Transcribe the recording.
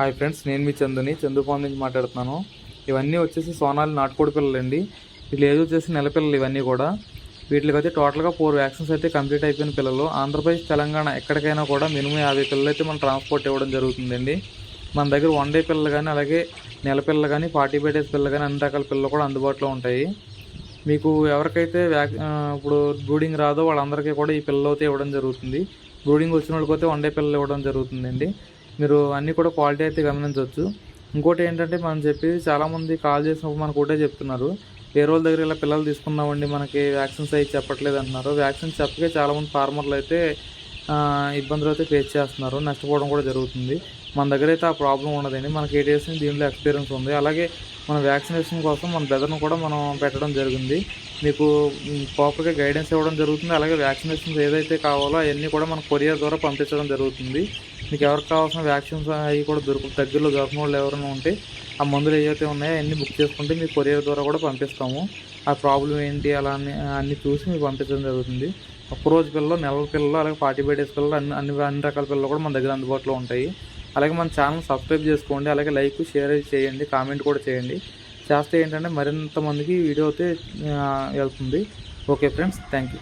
Hi friends నేను మీ చందుని. చందుపాం నుంచి మాట్లాడుతున్నాను. ఇవన్నీ వచ్చేసి సోనాలి నాటుకోడి పిల్లలు అండి వీళ్ళు ఏజ్ వచ్చేసి నెల పిల్లలు ఇవన్నీ కూడా. వీటికి అయితే టోటల్గా ఫోర్ వ్యాక్సిన్స్ అయితే కంప్లీట్ అయిపోయిన పిల్లలు. ఆంధ్రప్రదేశ్ తెలంగాణ ఎక్కడికైనా కూడా మినిమం యాభై పిల్లలు అయితే మనం ట్రాన్స్పోర్ట్ ఇవ్వడం జరుగుతుందండి. మన దగ్గర వన్ డే పిల్లలు కానీ అలాగే నెల పిల్లలు కానీ ఫార్టీ ఫైవ్ డేస్ పిల్లలు కానీ అన్ని రకాల పిల్లలు కూడా అందుబాటులో ఉంటాయి. మీకు ఎవరికైతే వ్యాక్ ఇప్పుడు బ్రూడింగ్ రాదో వాళ్ళందరికీ కూడా ఈ పిల్లలు అయితే ఇవ్వడం జరుగుతుంది. బ్రూడింగ్ వచ్చిన వాళ్ళకి అయితే వన్ డే పిల్లలు ఇవ్వడం జరుగుతుందండి. మీరు అన్నీ కూడా క్వాలిటీ అయితే గమనించవచ్చు. ఇంకోటి ఏంటంటే మనం చెప్పి చాలామంది కాల్ చేసినప్పుడు మనకు ఒకటే చెప్తున్నారు. ఏ వాళ్ళ దగ్గర ఇలా పిల్లలు తీసుకున్నామండి మనకి వ్యాక్సిన్స్ అవి చెప్పట్లేదు అంటున్నారు. వ్యాక్సిన్స్ చెప్పకే చాలామంది ఫార్మర్లు అయితే ఇబ్బందులు అయితే ఫేస్ చేస్తున్నారు. నష్టపోవడం కూడా జరుగుతుంది. మన దగ్గర అయితే ఆ ప్రాబ్లం ఉండదండి. మనకి ఏ డేస్ ఎక్స్పీరియన్స్ ఉంది. అలాగే మన వ్యాక్సినేషన్ కోసం మన బెదర్ను కూడా మనం పెట్టడం జరిగింది. మీకు ప్రాపర్గా గైడెన్స్ ఇవ్వడం జరుగుతుంది. అలాగే వ్యాక్సినేషన్స్ ఏదైతే కావాలో అవన్నీ కూడా మన కొరియర్ ద్వారా పంపించడం జరుగుతుంది. మీకు ఎవరికి కావాల్సిన వ్యాక్సిన్స్ అవి కూడా దొరుకు దగ్గరలో దొరకని వాళ్ళు ఎవరైనా ఉంటే ఆ మందులు ఏవైతే ఉన్నాయో అన్నీ బుక్ చేసుకుంటే మీకు కొరియర్ ద్వారా కూడా పంపిస్తాము. ఆ ప్రాబ్లం ఏంటి అలా అన్ని అన్నీ చూసి మీకు పంపించడం జరుగుతుంది. ఒక రోజు పిల్లలు నెలల పిల్లలు అలాగే ఫార్టీ ఫైవ్ డేస్ పిల్లలు అన్ని అన్ని అన్ని రకాల పిల్లలు కూడా మన దగ్గర అందుబాటులో ఉంటాయి. అలాగే మన ఛానల్ సబ్స్క్రైబ్ చేసుకోండి అలాగే లైక్ షేర్ చేయండి కామెంట్ కూడా చేయండి. చేస్తే ఏంటంటే మరింత మందికి వీడియో అయితే వెళ్తుంది. Okay friends thank you